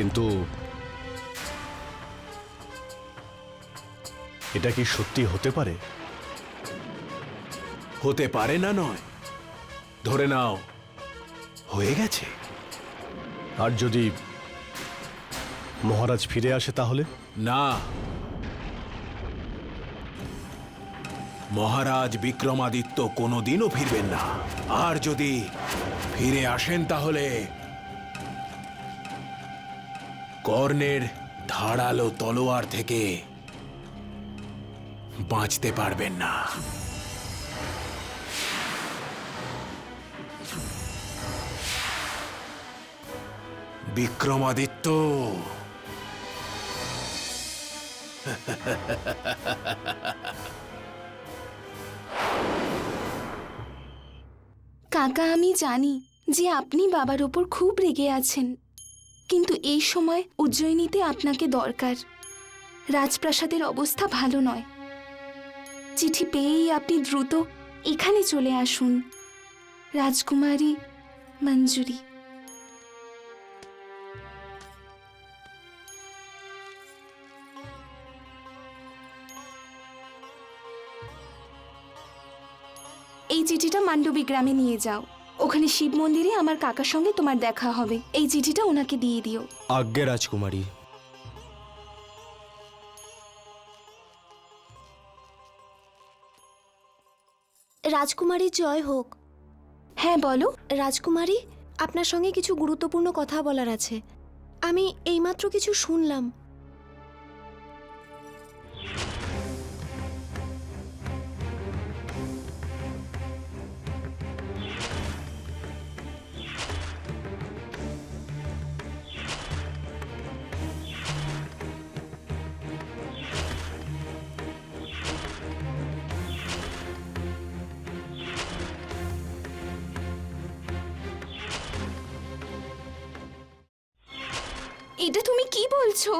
কিন্তু এটা কি সত্যি হতে পারে? হতে পারে না নয়। ধরে নাও। হয়ে গেছে। আর যদি মহারাজ ফিরে আসে তাহলে? না। মহারাজ বিক্রমাদিত্য কোনোদিনও ফিরবেন না। আর যদি ফিরে আসেন তাহলে কর্ণের ধারালো তলোয়ার থেকে বাঁচতে পারবেন না। বিক্রমাদিত্য! কাকা, আমি জানি যে আপনি বাবার ওপর খুব রেগে আছেন। কিন্তু এই সময় উজ্জয়িনীতে আপনাকে দরকার। রাজপ্রাসাদের অবস্থা ভালো নয়। চিঠি পেয়েই আপনি দ্রুত এখানে চলে আসুন। রাজকুমারী মঞ্জুরি। এই চিঠিটা মান্ডবী গ্রামে নিয়ে যাও। ওখানে শিব মন্দিরে আমার কাকার সঙ্গে তোমার দেখা হবে। এই চিঠিটা ওনাকে দিয়ে দিও। আজ্ঞে রাজকুমারী। রাজকুমারীর জয় হোক। হ্যাঁ বলো। রাজকুমারী আপনার সঙ্গে কিছু গুরুত্বপূর্ণ কথা বলার আছে। আমি এইমাত্র কিছু শুনলাম। এটা তুমি কি বলছো?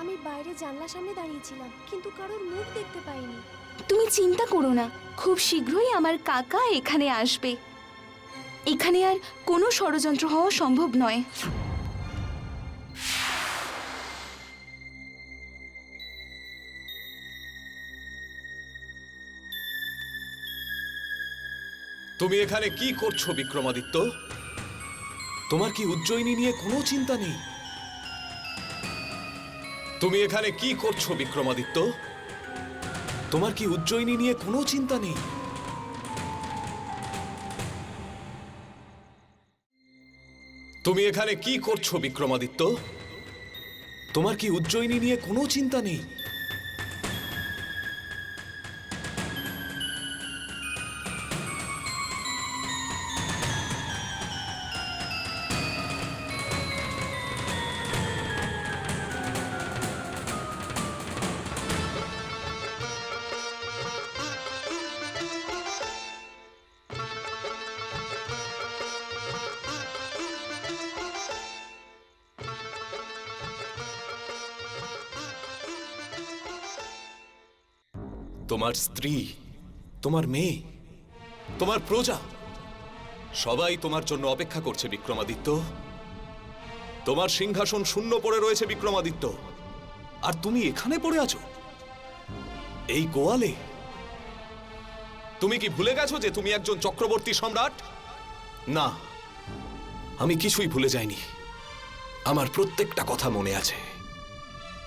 আমি বাইরে জানলার সামনে দাঁড়িয়েছিলাম কিন্তু কারোর মুখ দেখতে পাইনি। তুমি চিন্তা করো না খুব শীঘ্রই আমার কাকা এখানে আসবে। এখানে আর কোনো ষড়যন্ত্র হওয়া সম্ভব নয়। তুমি এখানে কি করছ বিক্রমাদিত্য? তোমার কি উজ্জয়িনী নিয়ে কোনো চিন্তা নেই? তুমি এখানে কি করছ, বিক্রমাদিত্য? তোমার কি উজ্জয়িনী নিয়ে কোনো চিন্তা নেই? তুমি এখানে কি করছ, বিক্রমাদিত্য? তোমার কি উজ্জয়িনী নিয়ে কোনো চিন্তা নেই? তোমার স্ত্রী, তোমার মেয়ে, তোমার প্রজা। সবাই তোমার জন্য অপেক্ষা করছে বিক্রমাদিত্য। তোমার সিংহাসন শূন্য পড়ে রয়েছে বিক্রমাদিত্য। আর তুমি এখানে পড়ে আছো? এই গোয়ালে? তুমি কি ভুলে গেছো যে তুমি একজন চক্রবর্তী সম্রাট? না, আমি কিছুই ভুলে যাইনি। আমার প্রত্যেকটা কথা মনে আছে।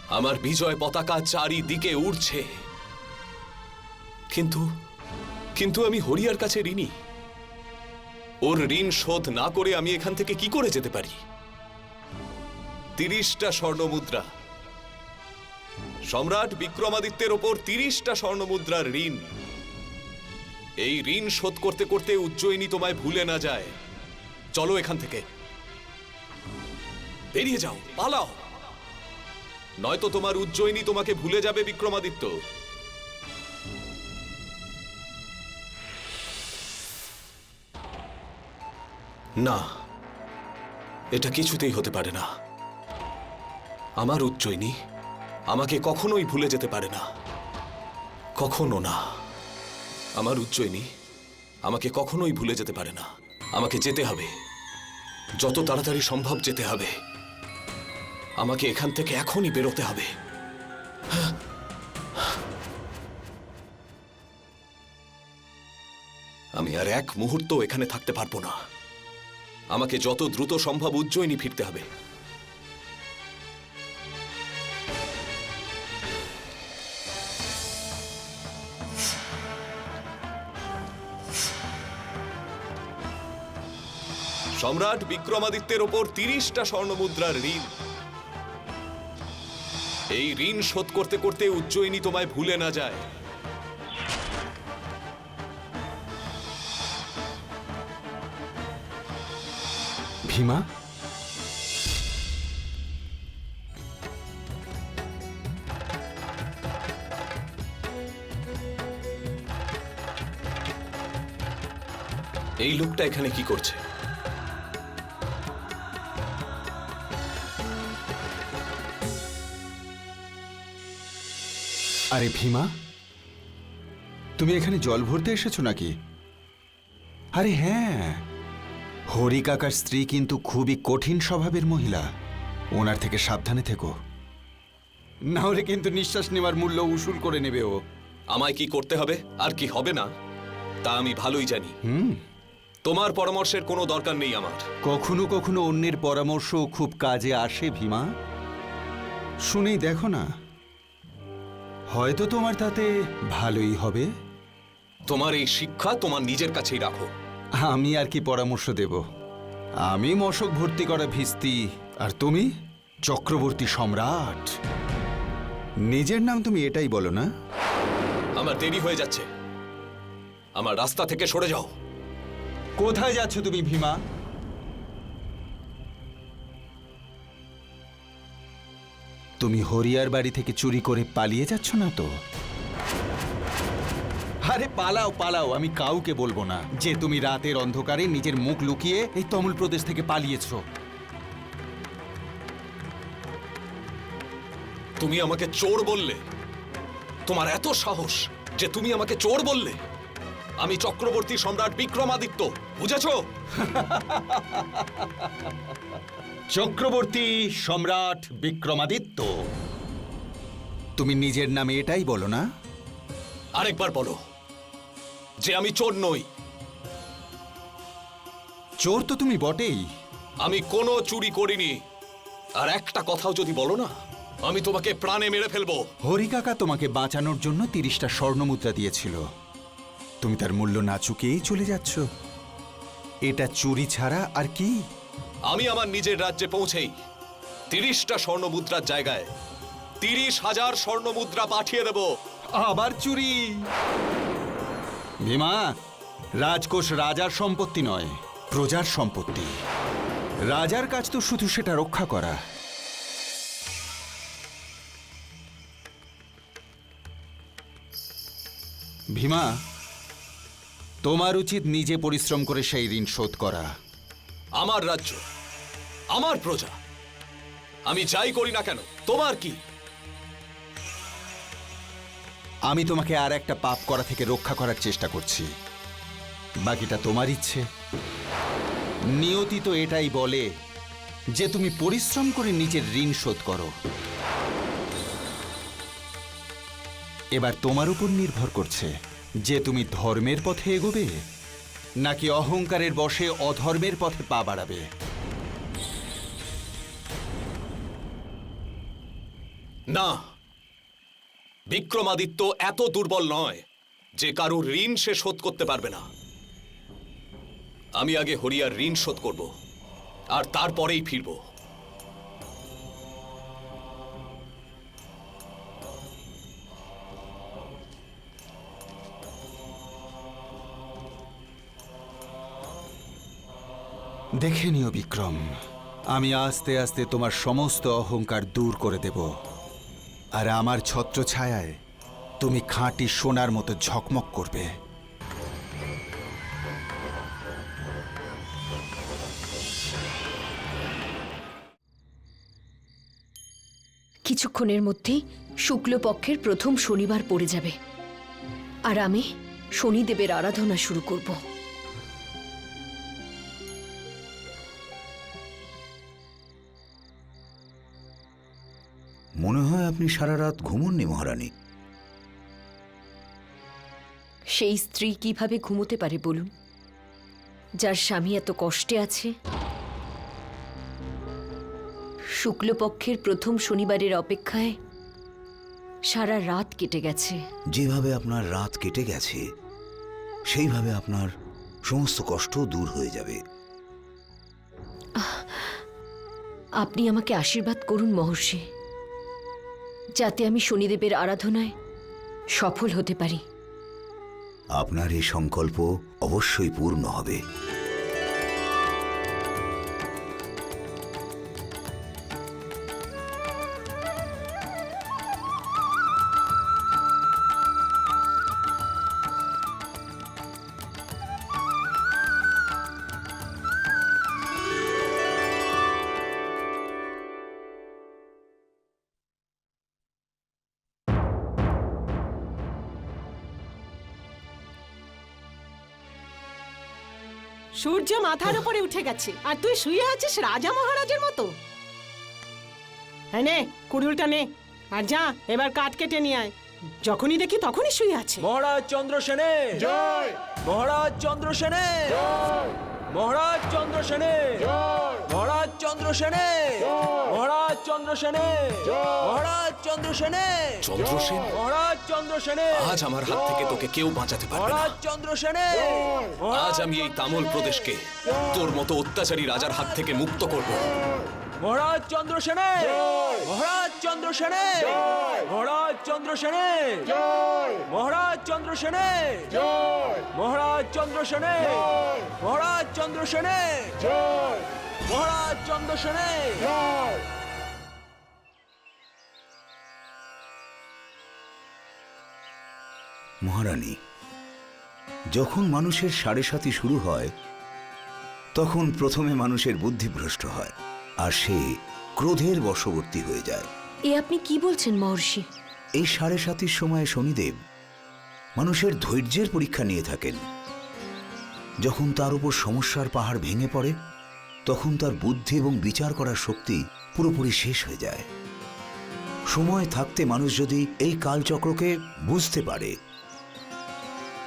আমার বিজয় পতাকা চারিদিকে উড়ছে। কিন্তু কিন্তু আমি হরিয়ার কাছে ঋণী। ওর ঋণ শোধ না করে আমি এখান থেকে কি করে যেতে পারি? তিরিশটা স্বর্ণমুদ্রা। সম্রাট বিক্রমাদিত্যের ওপর তিরিশটা স্বর্ণমুদ্রার ঋণ। এই ঋণ শোধ করতে করতে উজ্জয়িনী তোমায় ভুলে না যায়। চলো এখান থেকে। বেরিয়ে যাও, পালাও। নয়তো তোমার উজ্জয়িনী তোমাকে ভুলে যাবে বিক্রমাদিত্য। না, এটা কিছুতেই হতে পারে না। আমার উজ্জয়িনী আমাকে কখনোই ভুলে যেতে পারে না। কখনো না। আমার উজ্জয়িনী আমাকে কখনোই ভুলে যেতে পারে না। আমাকে যেতে হবে। যত তাড়াতাড়ি সম্ভব যেতে হবে। আমাকে এখান থেকে এখনই বেরোতে হবে। আমি আর এক মুহূর্ত এখানে থাকতে পারব না। আমাকে যত দ্রুত সম্ভব উজ্জয়িনী ফিরতে হবে। সম্রাট বিক্রমাদিত্যের ওপর তিরিশটা স্বর্ণমুদ্রার ঋণ। এই ঋণ শোধ করতে করতে উজ্জয়িনী তোমায় ভুলে না যায়। ভীমা এই লোকটা এখানে কি করছে? আরে ভীমা, তুমি এখানে জল ভরতে এসেছ নাকি? আরে হ্যাঁ। হরি কাকার স্ত্রী কিন্তু খুবই কঠিন স্বভাবের মহিলা। ওনার থেকে সাবধানে থেকো। না হলে কিন্তু নিঃশ্বাস নেওয়ার মূল্য উসুল করে নেবে ও। আমায় কি করতে হবে? আর কি হবে না? তা আমি ভালোই জানি। হুম। তোমার পরামর্শের কোনো দরকার নেই আমার। কখনো কখনো অন্যের পরামর্শ খুব কাজে আসে ভীমা। শুনেই দেখো না। হয়তো তোমার তাতে ভালোই হবে। তোমার এই শিক্ষা তোমার নিজের কাছেই রাখো। আমি আর কি পরামর্শ দেব? আমি মশক ভর্তি করা ভিস্তি আর তুমি? চক্রবর্তী সম্রাট। নিজের নাম তুমি এটাই বলো না? আমার দেরি হয়ে যাচ্ছে। আমার রাস্তা থেকে সরে যাও। কোথায় যাচ্ছ তুমি ভীমা? তুমি হরিয়ার বাড়ি থেকে চুরি করে পালিয়ে যাচ্ছ না তো? আরে পালাও পালাও, আমি কাউকে বলব না। যে তুমি রাতের অন্ধকারে নিজের মুখ লুকিয়ে এই তমুল প্রদেশ থেকে পালিয়েছো। তুমি আমাকে চোর বললে। তোমার এত সাহস যে তুমি আমাকে চোর বললে। আমি চক্রবর্তী সম্রাট বিক্রমাদিত্য, বুঝেছ? চক্রবর্তী সম্রাট বিক্রমাদিত্য। তুমি নিজের নামে এটাই বলো না? আরেকবার বলো। যে আমি চোর নই। চোর তো তুমি বটেই। আমি কোনো চুরি করিনি। আর একটা কথাও যদি বলো না আমি তোমাকে প্রাণে মেরে ফেলব। হরিকাকা তোমাকে বাঁচানোর জন্য তিরিশটা স্বর্ণমুদ্রা দিয়েছিল। তুমি তার মূল্য না চুকিয়েই চলে যাচ্ছ। এটা চুরি ছাড়া আর কি? আমি আমার নিজের রাজ্যে পৌঁছেই তিরিশটা স্বর্ণ মুদ্রার জায়গায় তিরিশ হাজার স্বর্ণ মুদ্রা পাঠিয়ে দেব। আবার চুরি। ভীমা, রাজকোষ রাজার সম্পত্তি নয়, প্রজার সম্পত্তি। রাজার কাজ তো শুধু সেটা রক্ষা করা। ভীমা, তোমার উচিত নিজে পরিশ্রম করে সেই ঋণ শোধ করা। আমার রাজ্য, আমার প্রজা। আমি যাই করি না কেন, তোমার কি? আমি তোমাকে আর একটা পাপ করা থেকে রক্ষা করার চেষ্টা করছি। বাকিটা তোমার ইচ্ছে। নিয়তি তো এটাই বলে যে তুমি পরিশ্রম করে নিজের ঋণ শোধ করো। এবার তোমার উপর নির্ভর করছে যে তুমি ধর্মের পথে এগোবে নাকি অহংকারের বশে অধর্মের পথে পা বাড়াবে। না বিক্রমাদিত্য এত দুর্বল নয় যে কারোর ঋণ সে শোধ করতে পারবে না। আমি আগে হরিয়ার ঋণ শোধ করব, আর তারপরেই ফিরব। দেখে নিও বিক্রম, আমি আস্তে আস্তে তোমার সমস্ত অহংকার দূর করে দেব। আর আমার ছত্র ছায়ায় তুমি খাঁটি সোনার মতো ঝকমক করবে। কিছুক্ষণের মধ্যেই শুক্লপক্ষের প্রথম শনিবার পড়ে যাবে। আর আমি শনিদেবের আরাধনা শুরু করব। আপনি সারা রাত ঘুমননি মহারানী? সেই স্ত্রী কীভাবে ঘুমোতে পারে বলুন? যার স্বামী এত কষ্টে আছে? শুক্লপক্ষের প্রথম শনিবারের অপেক্ষায় সারা রাত কেটে গেছে। যেভাবে আপনার রাত কেটে গেছে সেইভাবে আপনার সমস্ত কষ্ট দূর হয়ে যাবে। আপনি আমাকে আশীর্বাদ করুন মহর্ষি। যাতে আমি শনিদেবের আরাধনায় সফল হতে পারি। আপনার এই সংকল্প অবশ্যই পূর্ণ হবে। সূর্য মাথার উপরে উঠে গেছে। আর তুই শুয়ে আছিস রাজা মহারাজের মতো? হ্যাঁ নে কুড়ুলটা নে। আর যা এবার কাঠ কেটে নিয়ে আয়। যখনই দেখি তখনই শুয়ে আছে। মহারাজ চন্দ্র সেনে। জয়। মহারাজ চন্দ্র সেনে। জয়। মহারাজ চন্দ্র সেনে। জয়। মহারাজ চন্দ্র সেনে। মহারাজ চন্দ্র সেনে মহারাজ চন্দ্র সেনে চন্দ্রসেন মহারাজ চন্দ্র সেনে আজ আমার হাত থেকে তোকে কেউ বাঁচাতে পারবে না মহারাজ চন্দ্র সেনে আজ আমি এই তামল প্রদেশকে তোর মতো অত্যাচারী রাজার হাত থেকে মুক্ত করব মহারাজ চন্দ্র সেনে মহারাজ চন্দ্র সেনে মহারাজ চন্দ্র সেনে মহারাজ চন্দ্র সেনে মহারাজ চন্দ্র সেনে মহারাজ চন্দ্র সেনে মহারাজ চন্দ্র সেনে মহারানী যখন মানুষের সাড়ে সাথী শুরু হয় তখন প্রথমে মানুষের বুদ্ধিভ্রষ্ট হয় আর সে ক্রোধের বশবর্তী হয়ে যায়। এ আপনি কি বলছেন মহর্ষি? এই সাড়ে সাতির সময় শনিদেব মানুষের ধৈর্যের পরীক্ষা নিয়ে থাকেন। যখন তার উপর সমস্যার পাহাড় ভেঙে পড়ে তখন তার বুদ্ধি এবং বিচার করার শক্তি পুরোপুরি শেষ হয়ে যায়। সময় থাকতে মানুষ যদি এই কালচক্রকে বুঝতে পারে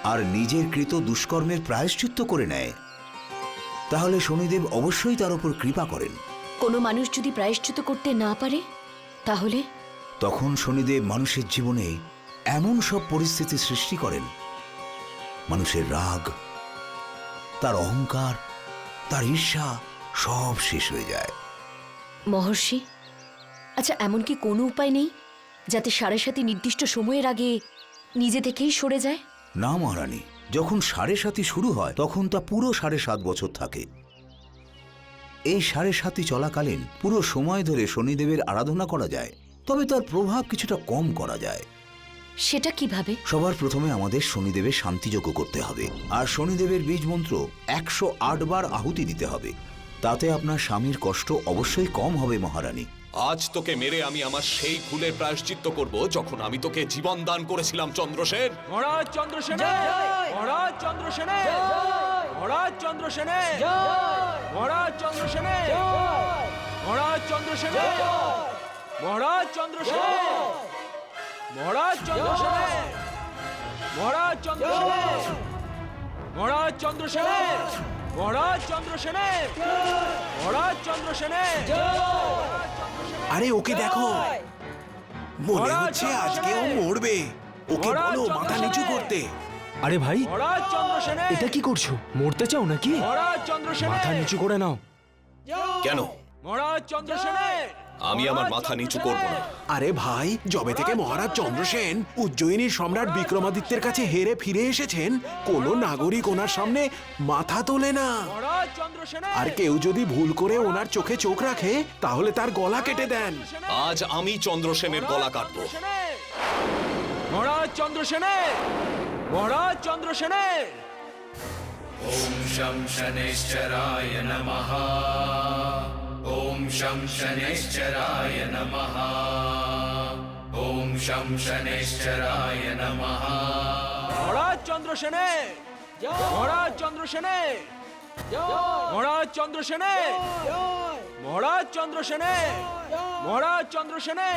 আর নিজের কৃত দুষ্কর্মের প্রায়শ্চিত্ত করে নেয়। তাহলে শনিদেব অবশ্যই তার উপর কৃপা করেন। কোনো মানুষ যদি প্রায়শ্চিত করতে না পারে তাহলে? তখন শনিদেব মানুষের জীবনে এমন সব পরিস্থিতি সৃষ্টি করেন। মানুষের রাগ তার অহংকার তার ঈর্ষা সব শেষ হয়ে যায়। মহর্ষি আচ্ছা এমন কি কোনো উপায় নেই যাতে সাড়ে সাথে নির্দিষ্ট সময়ের আগে নিজে থেকেই সরে যায়? না মহারানী যখন সাড়ে সাতি শুরু হয় তখন তা পুরো সাড়ে সাত বছর থাকে। এই সাড়ে সাতি চলাকালীন পুরো সময় ধরে শনিদেবের আরাধনা করা যায় তবে তার প্রভাব কিছুটা কম করা যায়। সেটা কীভাবে? সবার প্রথমে আমাদের শনিদেবের শান্তিযজ্ঞ করতে হবে আর শনিদেবের বীজ মন্ত্র একশো আট বার আহুতি দিতে হবে। তাতে আপনার স্বামীর কষ্ট অবশ্যই কম হবে মহারানী। আজ তোকে মেরে আমি আমার সেই ভুলের প্রায়শ্চিত্ত করব যখন আমি তোকে জীবন দান করেছিলাম চন্দ্রসেন মহারাজ চন্দ্র সেনে মহারাজ চন্দ্র সেনে মহারাজ চন্দ্র সেনে মহারাজ চন্দ্র সেনে মহারাজ চন্দ্র সেনে মহারাজ চন্দ্র সেনে মহারাজ চন্দ্র সেনে মহারাজ চন্দ্র সেনে মহারাজ চন্দ্র সেনে মহারাজ চন্দ্র সেনে মহারাজ চন্দ্র সেনে আরে ওকে দেখো। মনে হচ্ছে আজকে ও মরবে। ওকে বলো মাথা নিচু করতে। আরে ভাই এটা কি করছ? মরতে চাও নাকি? মাথা নিচু করে নাও। কেন? মহারাজ চন্দ্র সেনে আমি আমার মাথা নিচু করব না আরে ভাই যবে থেকে মহারাজ চন্দ্রসেন উজ্জয়িনীর সম্রাট বিক্রমাদিত্যের কাছে হেরে ফিরে এসেছেন কোনো নাগরিক ওনার সামনে মাথা তোলে না মহারাজ চন্দ্র সেনে আর কেউ যদি ভুল করে ওনার চোখে চোখ রাখে তাহলে তার গলা কেটে দেন আজ আমি চন্দ্রসেনের গলা কাটবো মহারাজ চন্দ্র সেনে মহারাজ চন্দ্র সেনে ॐ शं शनैश्चराय नमः ॐ शं शनैश्चराय नमः ॐ शं शनैश्चराय नमः মহারাজ চন্দ্র সেনে মহারাজ চন্দ্র সেনে মহারাজ চন্দ্র সেনে মহারাজ চন্দ্রসেনে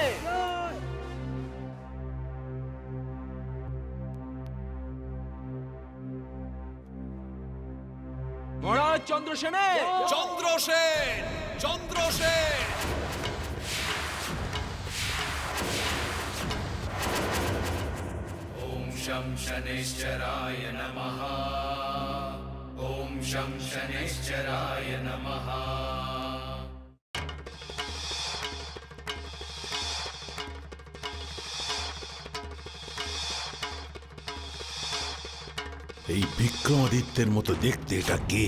চন্দ্র সেনের। চন্দ্র সেন চন্দ্র সেন। ওম শম শনেশ্বরায় নমঃ। ওম শম শনেশ্বরায় নমঃ। এই বিক্রমাদিত্যের মতো দেখতে এটা কে?